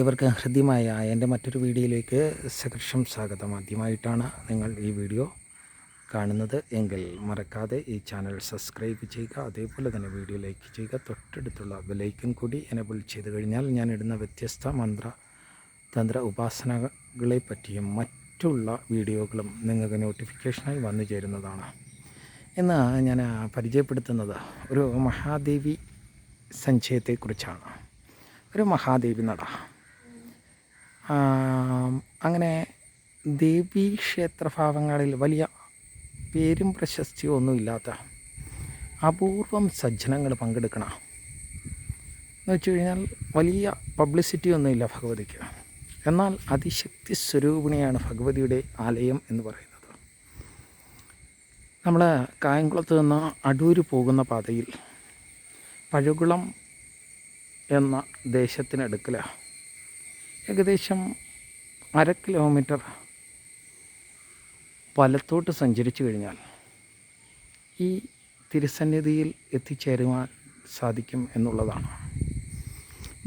ഏവർക്കും ഹൃദ്യമായ എന്റെ മറ്റൊരു വീഡിയോയിലേക്ക് സകർഷം സ്വാഗതം. ആദ്യമായിട്ടാണ് നിങ്ങൾ ഈ വീഡിയോ കാണുന്നത് എങ്കിൽ മറക്കാതെ ഈ ചാനൽ സബ്സ്ക്രൈബ് ചെയ്യുക അതേപോലെ തന്നെ വീഡിയോ ലൈക്ക് ചെയ്യുക തൊട്ടടുത്തുള്ള ബെലൈക്കൻ കൂടി എനേബിൾ ചെയ്ത് കഴിഞ്ഞാൽ ഞാൻ ഇടുന്ന വ്യത്യസ്ത മന്ത്ര തന്ത്ര ഉപാസനകളെ പറ്റിയും മറ്റുള്ള വീഡിയോകളും നിങ്ങൾക്ക് നോട്ടിഫിക്കേഷനായി വന്നു ചേരുന്നതാണ്. ഇന്ന് ഞാൻ പരിചയപ്പെടുത്തുന്നത് ഒരു മഹാദേവി സഞ്ചയത്തെക്കുറിച്ചാണ്. ഒരു മഹാദേവി നട. അങ്ങനെ ദേവീ ക്ഷേത്രഭാവങ്ങളിൽ വലിയ പേരും പ്രശസ്തിയോ ഒന്നുമില്ലാത്ത അപൂർവം സജ്ജനങ്ങൾ പങ്കെടുക്കണം. എന്ന് വെച്ച് കഴിഞ്ഞാൽ വലിയ പബ്ലിസിറ്റി ഒന്നുമില്ല ഭഗവതിക്ക്. എന്നാൽ അതിശക്തി സ്വരൂപിണിയാണ് ഭഗവതിയുടെ ആലയം എന്ന് പറയുന്നത്. നമ്മൾ കായംകുളത്ത് നിന്ന് അടൂര് പോകുന്ന പാതയിൽ പഴുകുളം എന്ന ദേശത്തിനടുക്കല ഏകദേശം അര കിലോമീറ്റർ വലത്തോട്ട് സഞ്ചരിച്ചു കഴിഞ്ഞാൽ ഈ തിരുസന്നിധിയിൽ എത്തിച്ചേരുവാൻ സാധിക്കും എന്നുള്ളതാണ്.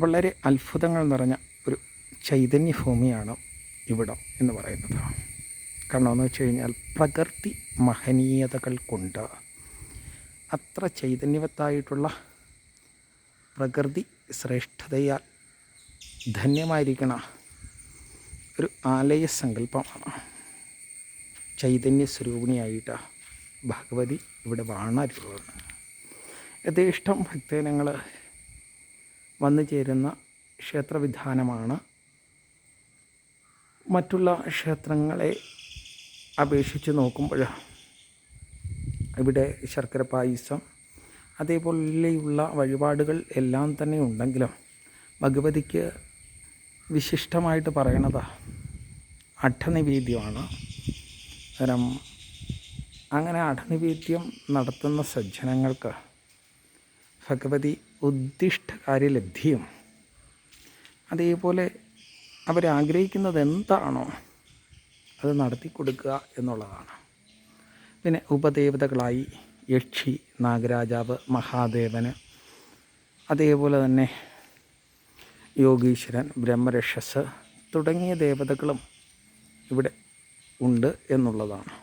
വളരെ അത്ഭുതങ്ങൾ നിറഞ്ഞ ഒരു ചൈതന്യഭൂമിയാണ് ഇവിടം എന്ന് പറയുന്നത്. കാരണം എന്ന് വെച്ച് കഴിഞ്ഞാൽ പ്രകൃതി മഹനീയതകൾ കൊണ്ട് അത്ര ചൈതന്യവത്തായിട്ടുള്ള പ്രകൃതി ശ്രേഷ്ഠതയാൽ ധന്യമായിരിക്കണ ഒരു ആലയ സങ്കല്പമാണ്. ചൈതന്യ സ്വരൂപിണിയായിട്ട് ഭഗവതി ഇവിടെ വാണരുള്ളത്. യഥേഷ്ടം ഭക്തജനങ്ങൾ വന്നു ചേരുന്ന ക്ഷേത്രവിധാനമാണ്. മറ്റുള്ള ക്ഷേത്രങ്ങളെ അപേക്ഷിച്ച് നോക്കുമ്പോൾ ഇവിടെ ശർക്കര പായസം അതേപോലെയുള്ള വഴിപാടുകൾ എല്ലാം തന്നെ ഉണ്ടെങ്കിലും ഭഗവതിക്ക് വിശിഷ്ടമായിട്ട് പറയണത് അഠനിവേദ്യമാണ്. കാരണം അങ്ങനെ അഠനിവേദ്യം നടത്തുന്ന സജ്ജനങ്ങൾക്ക് ഭഗവതി ഉദ്ദിഷ്ടകാര്യലബ്ധിയും അതേപോലെ അവരാഗ്രഹിക്കുന്നത് എന്താണോ അത് നടത്തി കൊടുക്കുക എന്നുള്ളതാണ്. പിന്നെ ഉപദേവതകളായി യക്ഷി നാഗരാജാവ് മഹാദേവന് അതേപോലെ തന്നെ യോഗീശ്വരൻ ബ്രഹ്മരക്ഷസ് തുടങ്ങിയ ദേവതകളും ഇവിടെ ഉണ്ട് എന്നുള്ളതാണ്.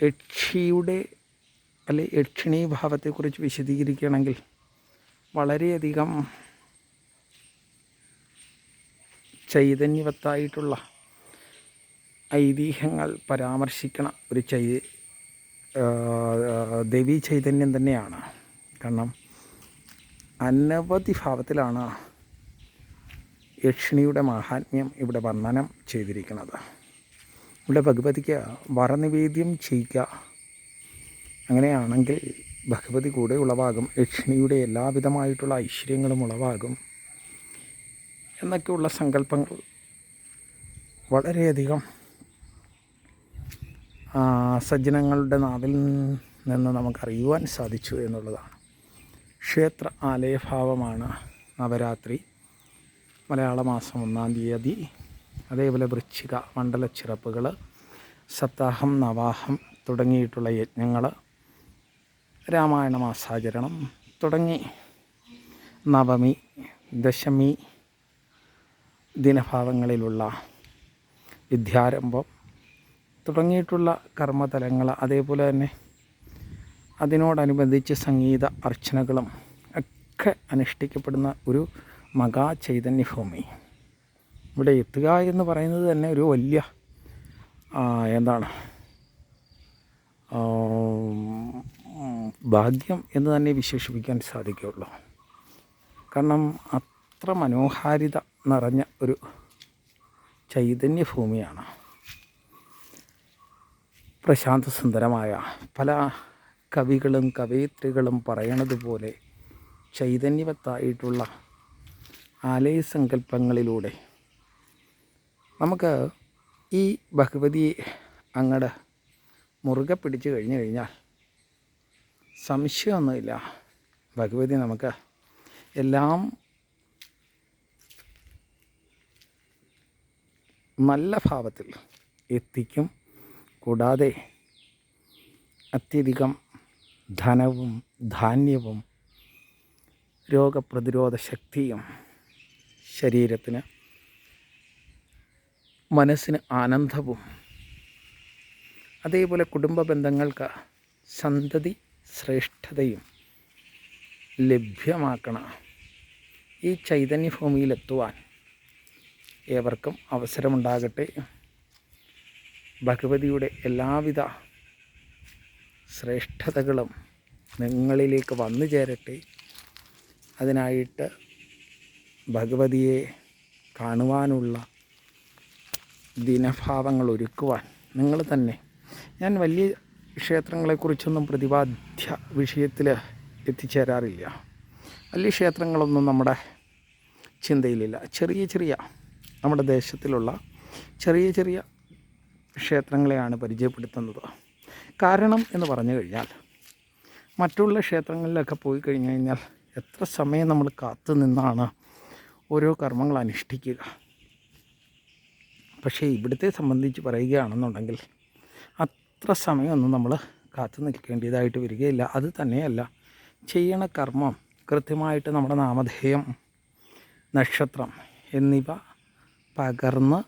യക്ഷിയുടെ അല്ലെ യക്ഷിണീ ഭാവത്തെക്കുറിച്ച് വിശദീകരിക്കുകയാണെങ്കിൽ വളരെയധികം ചൈതന്യവത്തായിട്ടുള്ള ഐതിഹ്യങ്ങൾ പരാമർശിക്കണ ഒരു ചൈ ദേവീ ചൈതന്യം തന്നെയാണ്. കാരണം അനവധി ഭാവത്തിലാണ് യക്ഷിണിയുടെ മാഹാത്മ്യം ഇവിടെ വർണനം ചെയ്തിരിക്കുന്നത്. ഇവിടെ ഭഗവതിക്ക് വറനിവേദ്യം ചെയ്യുക അങ്ങനെയാണെങ്കിൽ ഭഗവതി കൂടെ ഉളവാകും യക്ഷിണിയുടെ എല്ലാവിധമായിട്ടുള്ള ഐശ്വര്യങ്ങളും ഉളവാകും എന്നൊക്കെയുള്ള സങ്കല്പങ്ങൾ വളരെയധികം സജ്ജനങ്ങളുടെ നാവിൽ നിന്ന് നമുക്കറിയുവാൻ സാധിച്ചു എന്നുള്ളതാണ്. ക്ഷേത്ര ആലയഭാവമാണ് നവരാത്രി. മലയാള മാസം ഒന്നാം തീയതി. അതേപോലെ വൃശ്ചിക മണ്ഡലച്ചിറപ്പുകൾ സപ്താഹം നവാഹം തുടങ്ങിയിട്ടുള്ള യജ്ഞങ്ങൾ രാമായണ മാസാചരണം തുടങ്ങി. നവമി ദശമി ദിനഭാവങ്ങളിലുള്ള വിദ്യാരംഭം തുടങ്ങിയിട്ടുള്ള കർമ്മതലങ്ങൾ. അതേപോലെ തന്നെ അതിനോടനുബന്ധിച്ച് സംഗീത അർച്ചനകളും ഒക്കെ അനുഷ്ഠിക്കപ്പെടുന്ന ഒരു മഹാ ചൈതന്യഭൂമി. ഇവിടെ എത്തുക എന്ന് പറയുന്നത് തന്നെ ഒരു വലിയ എന്താണ് ഭാഗ്യം എന്ന് തന്നെ വിശേഷിപ്പിക്കാൻ സാധിക്കുകയുള്ളൂ. കാരണം അത്ര മനോഹാരിത നിറഞ്ഞ ഒരു ചൈതന്യഭൂമിയാണ്. പ്രശാന്ത സുന്ദരമായ പല കവികളും കവയിത്രികളും പറയണത് പോലെ ചൈതന്യവത്തായിട്ടുള്ള ആലയ സങ്കല്പങ്ങളിലൂടെ നമുക്ക് ഈ ഭഗവതി അങ്ങട് മുറുകെ പിടിച്ചു കഴിഞ്ഞു കഴിഞ്ഞാൽ സംശയമൊന്നുമില്ല. ഭഗവതി നമുക്ക് എല്ലാം നല്ല ഭാവത്തിൽ എത്തിക്കും. കൂടാതെ അത്യധികം ധനവും ധാന്യവും രോഗപ്രതിരോധ ശക്തിയും ശരീരത്തിന് മനസ്സിന് ആനന്ദവും. അതേപോലെ കുടുംബ ബന്ധങ്ങൾക്ക് സന്തതി ശ്രേഷ്ഠതയും ലഭ്യമാക്കണം. ഈ ചൈതന്യഭൂമിയിലെത്തുവാൻ ഏവർക്കും അവസരമുണ്ടാകട്ടെ. ഭഗവതിയുടെ എല്ലാവിധ ശ്രേഷ്ഠതകളും നിങ്ങളിലേക്ക് വന്നു ചേരട്ടെ അതിനായിട്ട് ഭഗവതിയെ കാണുവാനുള്ള ദിനഭാവങ്ങൾ ഒരുക്കുവാൻ നിങ്ങൾ തന്നെ ഞാൻ വലിയ ക്ഷേത്രങ്ങളെക്കുറിച്ചൊന്നും പ്രതിപാദ്യ വിഷയത്തിൽ എത്തിച്ചേരാറില്ല. വലിയ ക്ഷേത്രങ്ങളൊന്നും നമ്മുടെ ചിന്തയിലില്ല. ചെറിയ ചെറിയ നമ്മുടെ ദേശത്തിലുള്ള ചെറിയ ചെറിയ ക്ഷേത്രങ്ങളെയാണ് പരിചയപ്പെടുത്തുന്നത്. കാരണം എന്ന് പറഞ്ഞു കഴിഞ്ഞാൽ മറ്റുള്ള ക്ഷേത്രങ്ങളിലൊക്കെ പോയി കഴിഞ്ഞു കഴിഞ്ഞാൽ എത്ര സമയം നമ്മൾ കാത്തു നിന്നാണ് ഓരോ കർമ്മങ്ങൾ അനുഷ്ഠിക്കുക. പക്ഷേ ഇവിടുത്തെ സംബന്ധിച്ച് പറയുകയാണെന്നുണ്ടെങ്കിൽ അത്ര സമയമൊന്നും നമ്മൾ കാത്തു നിൽക്കേണ്ടതായിട്ട് വരികയില്ല. അത് തന്നെയല്ല ചെയ്യണ കർമ്മം കൃത്യമായിട്ട് നമ്മുടെ നാമധേയം നക്ഷത്രം എന്നിവ പകർന്ന്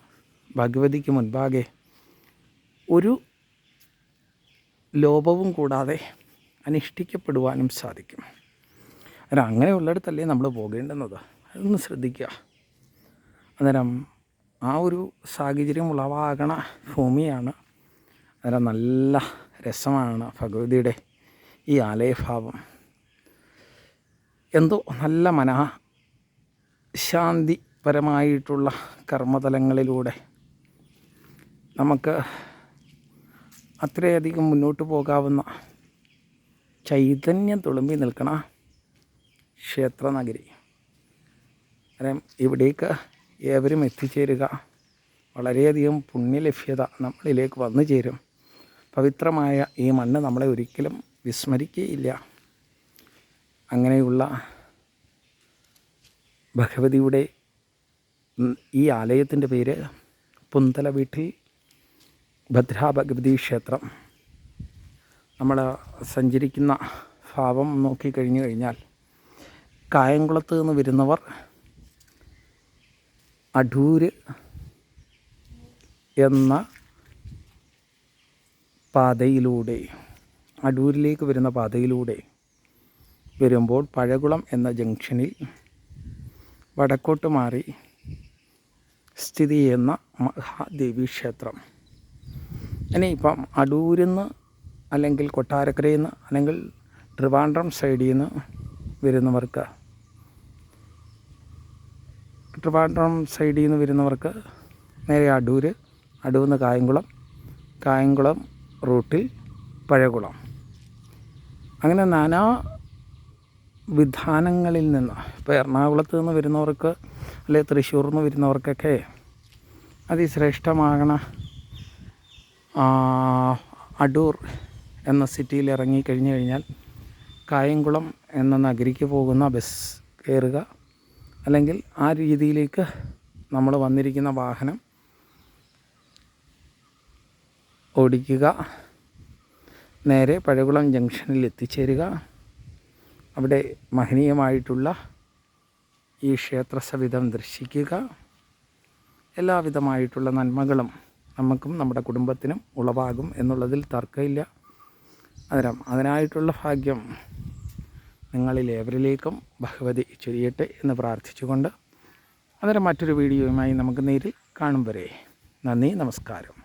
ഭഗവതിക്ക് മുൻപാകെ ഒരു ലോപവും കൂടാതെ അനുഷ്ഠിക്കപ്പെടുവാനും സാധിക്കും. അങ്ങനെ ഉള്ളിടത്തല്ലേ നമ്മൾ പോകേണ്ടുന്നത്? അതൊന്ന് ശ്രദ്ധിക്കുക. അന്നേരം ആ ഒരു സാഹചര്യം ഉളവാകണ ഭൂമിയാണ്. അന്നേരം നല്ല രസമാണ് ഭഗവതിയുടെ ഈ ആലയഭാവം. എന്തോ നല്ല മന ശാന്തിപരമായിട്ടുള്ള കർമ്മതലങ്ങളിലൂടെ നമുക്ക് അത്രയധികം മുന്നോട്ട് പോകാവുന്ന ചൈതന്യം തുളുമ്പി നിൽക്കണ ക്ഷേത്രനഗരി. അന്നേരം ഇവിടേക്ക് ഏവരും എത്തിച്ചേരുക. വളരെയധികം പുണ്യലഭ്യത നമ്മളിലേക്ക് വന്നു ചേരും. പവിത്രമായ ഈ മണ്ണ് നമ്മളെ ഒരിക്കലും വിസ്മരിക്കുകയില്ല. അങ്ങനെയുള്ള ഭഗവതിയുടെ ഈ ആലയത്തിന്റെ പേര് പുന്തല വീട്ടിൽ ഭദ്രാഭഗവതി ക്ഷേത്രം. നമ്മൾ സഞ്ചരിക്കുന്ന ഭാവം നോക്കിക്കഴിഞ്ഞു കഴിഞ്ഞാൽ കായംകുളത്ത് നിന്ന് വരുന്നവർ അടൂര് എന്ന പാതയിലൂടെ അടൂരിലേക്ക് വരുന്ന പാതയിലൂടെ വരുമ്പോൾ പഴകുളം എന്ന ജംഗ്ഷനിൽ വടക്കോട്ട് മാറി സ്ഥിതി ചെയ്യുന്ന മഹാദേവി ക്ഷേത്രം. ഇനി ഇപ്പം അടൂരിൽ നിന്ന് അല്ലെങ്കിൽ കൊട്ടാരക്കരയിൽ നിന്ന് അല്ലെങ്കിൽ ട്രിവാൻഡ്രം സൈഡിൽ നിന്ന് വരുന്നവർക്ക് ട്രിവാൻഡ്രം സൈഡിൽ നിന്ന് വരുന്നവർക്ക് നേരെ അടൂർ അടൂർ നിന്ന് കായംകുളം കായംകുളം റൂട്ടിൽ പഴകുളം. അങ്ങനെ നാനാ വിധാനങ്ങളിൽ നിന്ന് ഇപ്പോൾ എറണാകുളത്ത് നിന്ന് വരുന്നവർക്ക് അല്ലെങ്കിൽ തൃശ്ശൂർ നിന്ന് വരുന്നവർക്കൊക്കെ അതിശ്രേഷ്ഠമാകണ അടൂർ എന്ന സിറ്റിയിൽ ഇറങ്ങി കഴിഞ്ഞു കഴിഞ്ഞാൽ കായംകുളം എന്ന നഗരിക്ക് പോകുന്ന ബസ് കയറുക അല്ലെങ്കിൽ ആ രീതിയിലേക്ക് നമ്മൾ വന്നിരിക്കുന്ന വാഹനം ഓടിക്കുക നേരെ പഴകുളം ജംഗ്ഷനിൽ എത്തിച്ചേരുക. അവിടെ മഹനീയമായിട്ടുള്ള ഈ ക്ഷേത്ര സവിധം ദർശിക്കുക. എല്ലാവിധമായിട്ടുള്ള നന്മകളും നമുക്കും നമ്മുടെ കുടുംബത്തിനും ഉളവാകും എന്നുള്ളതിൽ തർക്കമില്ല. അതിനം അതിനായിട്ടുള്ള ഭാഗ്യം നിങ്ങളിൽ ഏവരിലേക്കും ഭഗവതി ചൊരിയട്ടെ എന്ന് പ്രാർത്ഥിച്ചുകൊണ്ട് അന്നേരം മറ്റൊരു വീഡിയോയുമായി നമുക്ക് നേരിൽ കാണും വരെ. നന്ദി നമസ്കാരം.